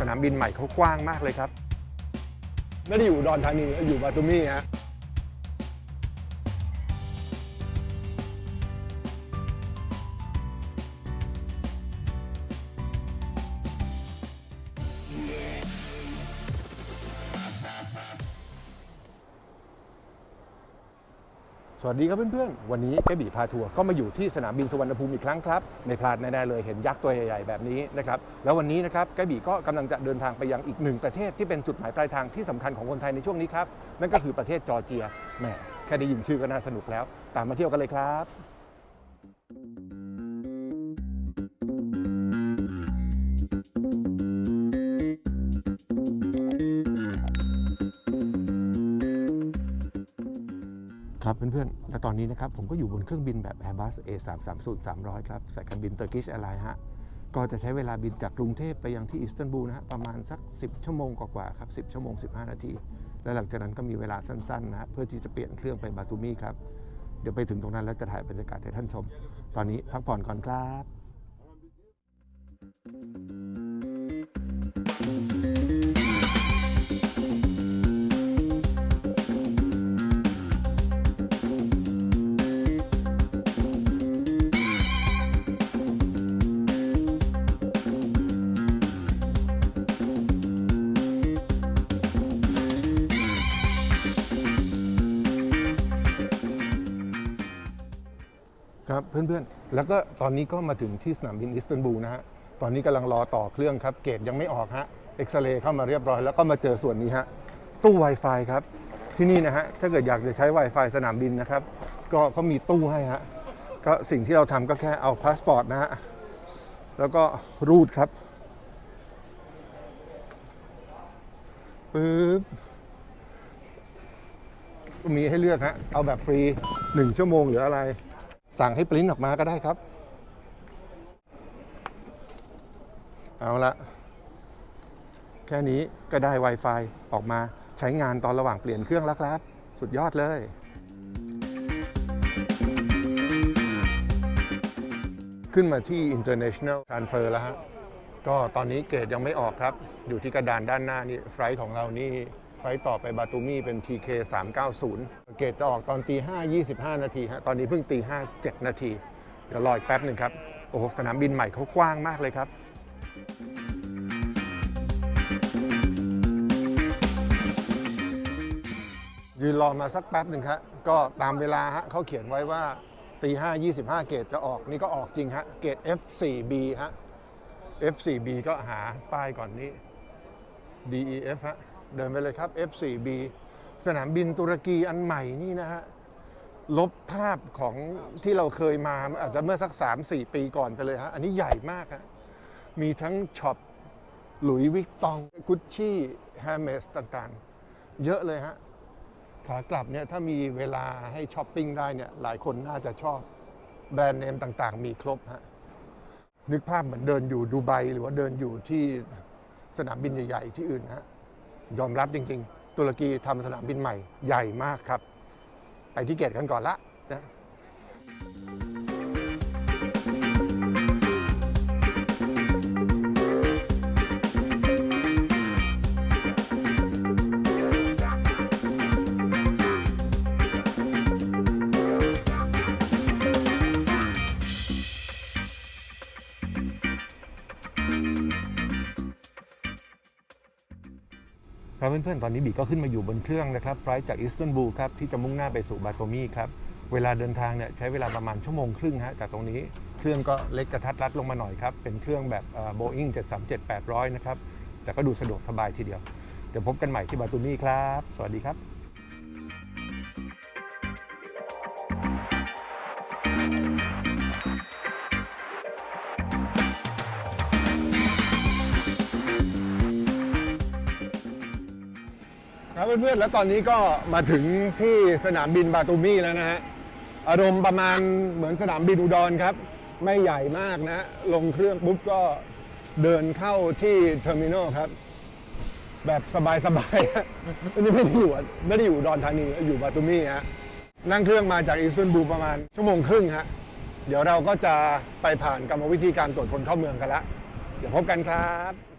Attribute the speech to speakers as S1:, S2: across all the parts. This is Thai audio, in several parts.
S1: สนามบินใหม่เขากว้างมากเลยครับ
S2: ไม่ได้อยู่อุดอนธานีอยู่บาตุมี่ฮะ
S1: สวัสดีครับเพื่อนๆ วันนี้แกบีพาทัวร์ก็มาอยู่ที่สนามบินสุวรรณภูมิอีกครั้งครับ ไม่พลาดแน่ๆเลยเห็นยักษ์ตัวใหญ่ๆแบบนี้นะครับ แล้ววันนี้นะครับแกบีก็กำลังจะเดินทางไปยังอีกหนึ่งประเทศที่เป็นจุดหมายปลายทางที่สำคัญของคนไทยในช่วงนี้ครับ นั่นก็คือประเทศจอร์เจีย แหมแค่ได้ยินชื่อก็น่าสนุกแล้ว ตามมาเที่ยวกันเลยครับ เพื่อนๆ และตอนนี้นะครับ ผมก็อยู่บนเครื่องบินแบบ Airbus A330 300 ครับ สายการบิน Turkish Airlines ฮะ ก็จะใช้เวลาบินจากกรุงเทพไปยังที่อิสตันบูลนะฮะ ประมาณสัก 10 ชั่วโมงกว่าๆครับ 10 ชั่วโมง 15 นาที และหลังจากนั้นก็มีเวลาสั้นๆนะฮะ เพื่อที่จะเปลี่ยนเครื่องไปบาตูมีครับ เดี๋ยวไปถึงตรงนั้นแล้วจะถ่ายบรรยากาศให้ท่านชม ตอนนี้พักผ่อนก่อนครับ ครับเพื่อนๆ แล้วก็ตอนนี้ก็มาถึงที่สนามบินอิสตันบูลนะฮะ ตอนนี้กำลังรอต่อเครื่องครับ เกตยังไม่ออกฮะ เอ็กซเรย์เข้ามาเรียบร้อย แล้วก็มาเจอส่วนนี้ฮะ ตู้ Wi-Fi ครับ ที่นี่นะฮะ ถ้าเกิดอยากจะใช้ Wi-Fi สนามบินนะครับ ก็เขามีตู้ให้ฮะ ก็สิ่งที่เราทำก็แค่เอาพาสปอร์ตนะฮะ แล้วก็รูดครับปึ๊บมีให้เลือกฮะ เอาแบบฟรี 1 ชั่วโมงหรืออะไร สั่งให้ปริ้นออกมาก็ได้ครับ เอาละแค่นี้ก็ได้ Wi-Fi ออกมาใช้งานตอนระหว่างเปลี่ยนเครื่องแล้วครับ สุดยอดเลย ขึ้นมาที่ International Transfer แล้วฮะก็ตอนนี้เกรดยังไม่ออกครับ อยู่ที่กระดานด้านหน้านี่ไฟล์ของเรานี่ ฟต่อไปบาตูมี่เป็น TK 390 เกรดจะออกตอนตี5 25 นาทีฮะตอนนี้เพิ่งตี5 7 นาที เดี๋ยวรออีกแป๊บหนึ่งครับ โอ้โห สนามบินใหม่เขากว้างมากเลยครับยืนรอมาสักแป๊บหนึ่งครับก็ตามเวลาฮะเขาเขียนไว้ว่าตีห้ายี่สิบห้าเกตจะออกนี่ก็ออกจริงฮะเกต F4B ฮะ F4B ก็หาป้ายก่อนนี้ DEF ฮะ เดินไปเลยครับ F4B สนามบินตุรกีอันใหม่นี่นะฮะ ลบภาพของที่เราเคยมาอาจจะเมื่อสัก 3-4 ปีก่อนไปเลยฮะ อันนี้ใหญ่มากฮะ มีทั้งช็อปหลุยวิกตอง กุชชี่แฮมเมสต่างๆ เยอะเลยฮะ ขากลับเนี่ยถ้ามีเวลาให้ช้อปปิ้งได้เนี่ยหลายคนน่าจะชอบแบรนด์เนมต่างๆ มีครบฮะ นึกภาพเหมือนเดินอยู่ดูไบหรือว่าเดินอยู่ที่สนามบินใหญ่ ๆ ที่อื่นฮะ ยอมรับจริง ๆ ตุรกีทำสนามบินใหม่ใหญ่มากครับ ไปที่เกตกันก่อนละ ครับเพื่อนๆ ตอนนี้บีก็ขึ้นมาอยู่บนเครื่องนะครับไฟล์จากอิสตันบูลครับที่จะมุ่งหน้าไปสู่บาโตมีครับ เวลาเดินทางเนี่ยใช้เวลาประมาณชั่วโมงครึ่งฮะจากตรงนี้เครื่องก็เล็กกระทัดรัดลงมาหน่อยครับ เป็นเครื่องแบบโบอิง737-800 นะครับ แต่ก็ดูสะดวกสบายทีเดียว เดี๋ยวพบกันใหม่ที่บาโตมีครับ สวัสดีครับ
S2: ครับเพื่อนๆ แล้วตอนนี้ก็มาถึงที่สนามบินบาตูมีแล้วนะฮะ อารมณ์ประมาณเหมือนสนามบินอุดรครับ ไม่ใหญ่มากนะ ลงเครื่องปุ๊บก็เดินเข้าที่เทอร์มินอลครับ แบบสบายๆ อันนี้ไม่ได้อยู่ไม่ได้อยู่อุดอนธานี อยู่บาตูมีฮะ นั่งเครื่องมาจากอิสตันบูลประมาณชั่วโมงครึ่งฮะ เดี๋ยวเราก็จะไปผ่านกรรมวิธีการตรวจคนเข้าเมืองกันละ เดี๋ยวพบกันครับ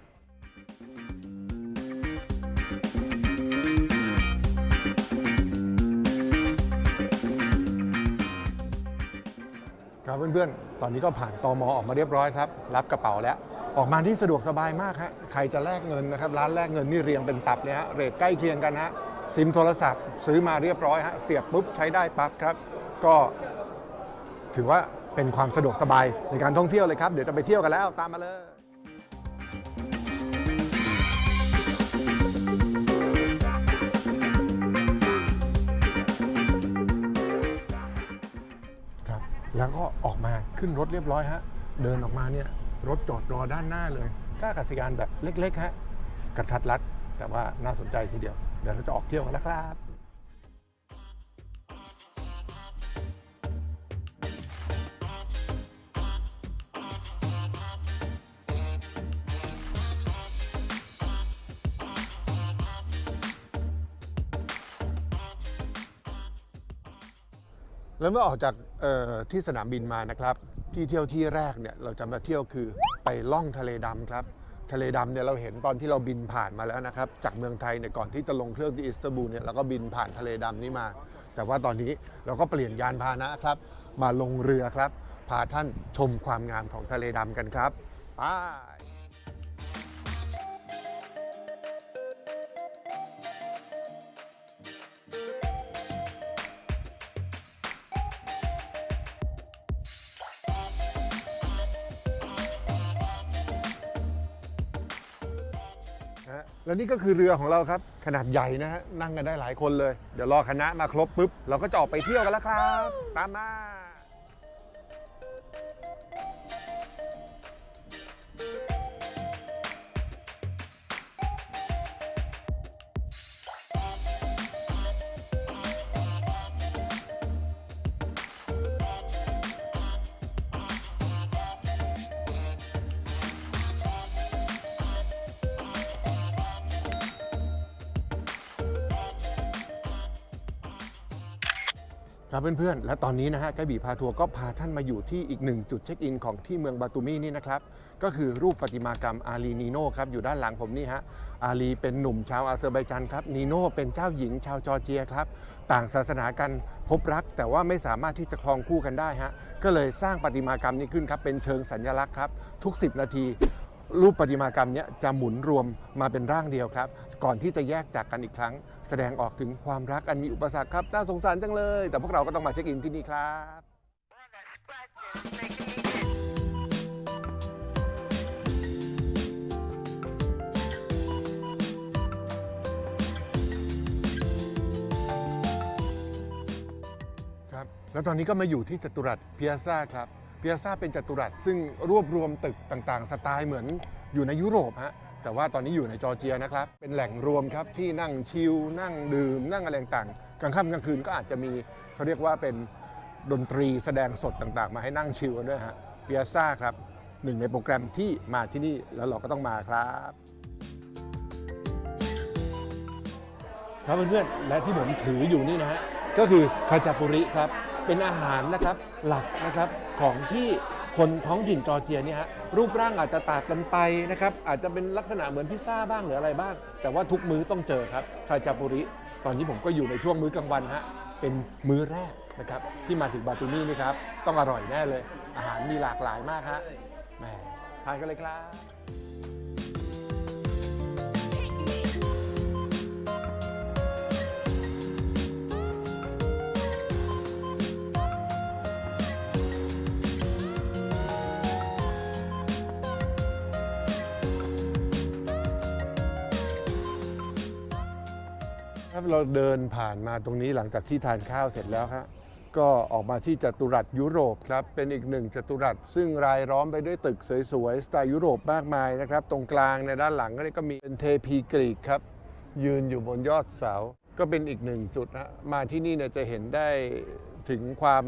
S1: ครับเพื่อนๆ ตอนนี้ก็ผ่านตอมอออกมาเรียบร้อยครับ รับกระเป๋าแล้ว ออกมาที่สะดวกสบายมากฮะ ใครจะแลกเงินนะครับ ร้านแลกเงินนี่เรียงเป็นตับเลยฮะ เรทใกล้เคียงกันฮะ ซิมโทรศัพท์ซื้อมาเรียบร้อยฮะ เสียบปุ๊บใช้ได้ปั๊บครับ ก็ ถือว่าเป็นความสะดวกสบายในการท่องเที่ยวเลยครับ เดี๋ยวจะไปเที่ยวกันแล้ว ตามมาเลย แล้วก็ออกมาขึ้นรถเรียบร้อยฮะ เดินออกมาเนี่ยรถจอดรอด้านหน้าเลยก้าอากาศยานแบบเล็กๆฮะกระทัดรัดแต่ว่าน่าสนใจทีเดียว เดี๋ยวเราจะออกเที่ยวกันแล้วครับ แล้วเมื่อออกจากที่สนามบินมานะครับ ที่เที่ยวที่แรกเนี่ยเราจะมาเที่ยวคือไปล่องทะเลดำครับ ทะเลดำเนี่ยเราเห็นตอนที่เราบินผ่านมาแล้วนะครับ จากเมืองไทยเนี่ยก่อนที่จะลงเครื่องที่อิสตันบูลเนี่ยเราก็บินผ่านทะเลดำนี้มา แต่ว่าตอนนี้เราก็เปลี่ยนยานพาหนะครับ มาลงเรือครับ พาท่านชมความงามของทะเลดำกันครับไป และนี่ก็คือเรือของเราครับ ขนาดใหญ่นะฮะนั่งกันได้หลายคนเลย เดี๋ยวรอคณะมาครบปุ๊บ เราก็จะออกไปเที่ยวกันแล้วครับ ตามมา ครับเพื่อนๆ และตอนนี้นะฮะกระบี่พาทัวร์ก็พาท่านมาอยู่ที่อีกหนึ่งจุดเช็คอินของที่เมืองบาตูมีนี่นะครับ ก็คือรูปประติมากรรมอาลีนีโน่ครับอยู่ด้านหลังผมนี่ฮะอาลีเป็นหนุ่มชาวอาเซอร์ไบจันครับนีโน่เป็นเจ้าหญิงชาวจอร์เจียครับ ต่างศาสนากันพบรัก แต่ว่าไม่สามารถที่จะครองคู่กันได้ฮะก็เลยสร้างประติมากรรมนี้ขึ้นครับเป็นเชิงสัญลักษณ์ครับทุก 10 นาที รูปประติมากรรมเนี้ยจะหมุนรวมมาเป็นร่างเดียวครับ ก่อนที่จะแยกจากกันอีกครั้ง แสดงออกถึงความรักอันมีอุปสรรคครับ น่าสงสารจังเลย แต่พวกเราก็ต้องมาเช็คอินที่นี่ครับ ครับ แล้วตอนนี้ก็มาอยู่ที่จัตุรัสเพียซ่าครับ เพียซ่าเป็นจัตุรัส ซึ่งรวบรวมตึกต่างๆ สไตล์เหมือนอยู่ในยุโรปฮะแต่ว่าตอนนี้อยู่ในจอร์เจียนะครับ เป็นแหล่งรวมครับที่นั่งชิลนั่งดื่ม นั่งอะไรต่างๆกลางค่ำกลางคืนก็อาจจะมีเขาเรียกว่าเป็นดนตรีแสดงสดต่างๆ มาให้นั่งชิลกันด้วยฮะเพียซ่าครับหนึ่งในโปรแกรมที่มาที่นี่แล้วเราก็ต้องมาครับ ครับเพื่อนๆและที่ผมถืออยู่นี่นะฮะก็คือคาจาปุริครับ เป็นอาหารนะครับหลักนะครับของที่คนท้องถิ่นจอร์เจียเนี่ยฮะรูปร่างอาจจะต่างกันไปนะครับอาจจะเป็นลักษณะเหมือนพิซซ่าบ้างหรืออะไรบ้าง แต่ว่าทุกมื้อต้องเจอครับคาจาปุริ ตอนนี้ผมก็อยู่ในช่วงมื้อกลางวันฮะเป็นมื้อแรกนะครับที่มาถึงบาตูนี่นี่ครับต้องอร่อยแน่เลย อาหารมีหลากหลายมากฮะแหมทานกันเลยครับ ครับเราเดินผ่านมาตรงนี้หลังจากที่ทานข้าวเสร็จแล้วครับก็ออกมาที่จัตุรัสยุโรปครับ เป็นอีกหนึ่งจัตุรัส ซึ่งรายล้อมไปด้วยตึกสวยๆ สไตล์ยุโรปมากมายนะครับ ตรงกลางในด้านหลังก็มีเป็นเทพีกรีกครับ ยืนอยู่บนยอดเสา ก็เป็นอีกหนึ่งจุดนะมาที่นี่เนี่ยจะเห็นได้ถึงความ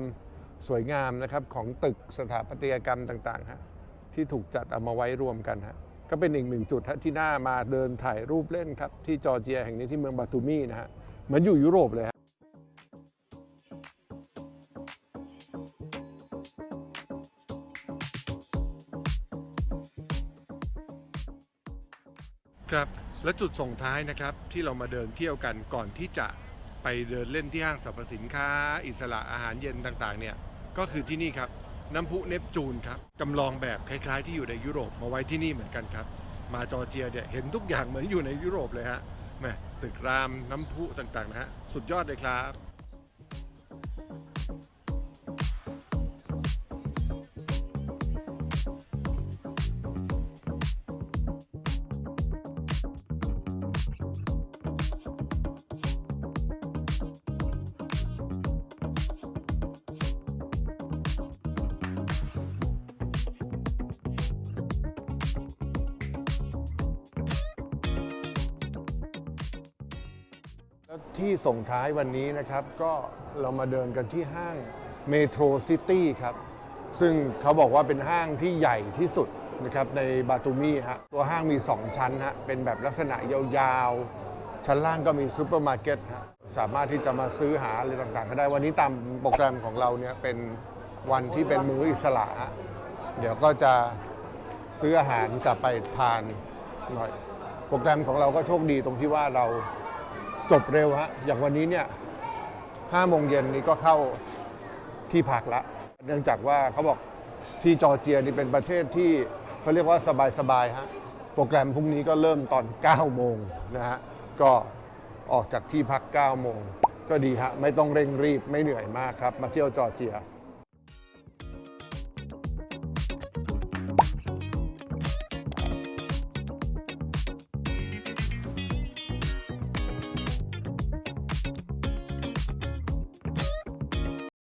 S1: สวยงามนะครับของตึกสถาปัตยกรรมต่างๆฮะที่ถูกจัดเอามาไว้รวมกันฮะ ก็เป็นอีกหนึ่งจุดที่น่ามาเดินถ่ายรูปเล่นครับ ที่จอร์เจียแห่งนี้ที่เมืองบาตูมีนะฮะเหมือนอยู่ยุโรปเลยครับและจุดส่งท้ายนะครับที่เรามาเดินเที่ยวกันก่อนที่จะไปเดินเล่นที่ห้างสรรพสินค้า อิสระอาหารเย็นต่างๆเนี่ยก็คือที่นี่ครับ น้ำพุเนปจูนครับจำลองแบบคล้าย ๆ ที่อยู่ในยุโรปมาไว้ที่นี่เหมือนกันครับ มาจอร์เจียเนี่ยเห็นทุกอย่างเหมือนอยู่ในยุโรปเลยฮะแหม่ตึกรามน้ำพุต่างๆนะฮะสุดยอดเลยครับ แล้วที่ส่งท้ายวันนี้นะครับ ก็เรามาเดินกันที่ห้างเมโทรซิตี้ครับ ซึ่งเขาบอกว่าเป็นห้างที่ใหญ่ที่สุดนะครับในบาตูมีฮะตัวห้างมี 2 ชั้นฮะเป็นแบบลักษณะยาวๆ ชั้นล่างก็มีซูเปอร์มาร์เก็ตฮะสามารถที่จะมาซื้อหาอะไรต่างๆก็ได้วันนี้ตามโปรแกรมของเราเนี่ยเป็นวันที่เป็นมื้ออิสระฮะเดี๋ยวก็จะซื้ออาหารกลับไปทานหน่อย โปรแกรมของเราก็โชคดีตรงที่ว่าเรา จบเร็วฮะอย่างวันนี้เนี่ยห้าโมงเย็นนี้ก็เข้าที่พักละ เนื่องจากว่าเขาบอกที่จอร์เจียนี่เป็นประเทศที่เขาเรียกว่าสบายๆฮะโปรแกรมพรุ่งนี้ก็เริ่มตอน 9 โมงนะฮะก็ออกจากที่พัก 9 โมง ก็ดีฮะไม่ต้องเร่งรีบไม่เหนื่อยมากครับ มาเที่ยวจอร์เจีย